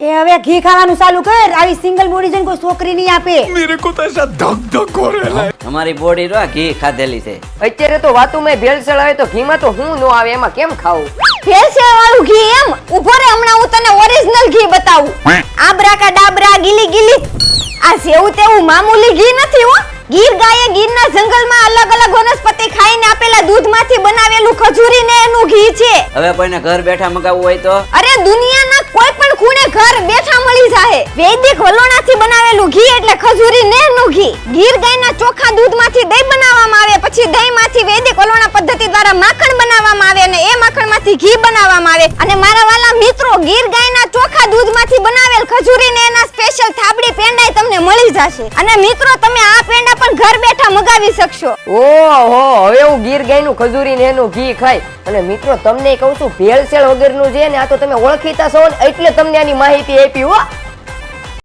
એ હવે ઘી ખાવાનું ચાલુ કર આવી સિંગલ બોડી જઈને કોઈ છોકરી નહીં આપે मेरे को तो ऐसा धक धक हो रहा है અમારી બોડી રો ઘી ખાધેલી છે અત્યારે તો વાતુમાં ભેળસેળ આવે તો ઘીમાં તો હું ન આવે એમાં કેમ ખાવું ભેળસેળ વાળું ઘી એમ ઉભો રે હમણાં હું તને ઓરિજિનલ ઘી બતાવું આબરા કા ડાબરા ગીલી ગીલી આ જેવું તેવું મામૂલી ઘી નથી હો ગીર ગાયે ગીરના જંગલમાં અલગ અલગ વનસ્પતિ ખાઈને આપેલા દૂધમાંથી બનાવેલું ખજૂરી ને એનું ઘી છે હવે કોઈને ઘર બેઠા મગાવવું હોય તો અરે દુનિયાના કોઈ વૈદિક વલોણાથી બનાવેલું ઘી એટલે ખજૂરી નેરનું ઘી. ગીર ગાયના ચોખા દૂધમાંથી દહીં બનાવવામાં આવે, પછી દહીંમાંથી વૈદિક વલોણા પદ્ધતિ દ્વારા માખણ બનાવવામાં આવે અને એ માખણમાંથી ઘી બનાવવામાં આવે. અને મારા વાલા મિત્રો ગીર ગાયના ચોખા દૂધમાંથી બનાવેલ ખજૂરી ને એના સ્પેશિયલ થાબડી પેંડાય તમને મળી જશે. અને મિત્રો, તમે આ પેંડા પણ ઘર બેઠા મગાવી શકશો. ઓહો, હવે હું ગીર ગાયનું ખજૂરી ને એનું ઘી ખાય અને મિત્રો, તમને કહું છું, ભેળસેળ વગરનું છે ને આ તો તમે ઓળખીતા છો ને, એટલે તમને આની માહિતી આપી, હો.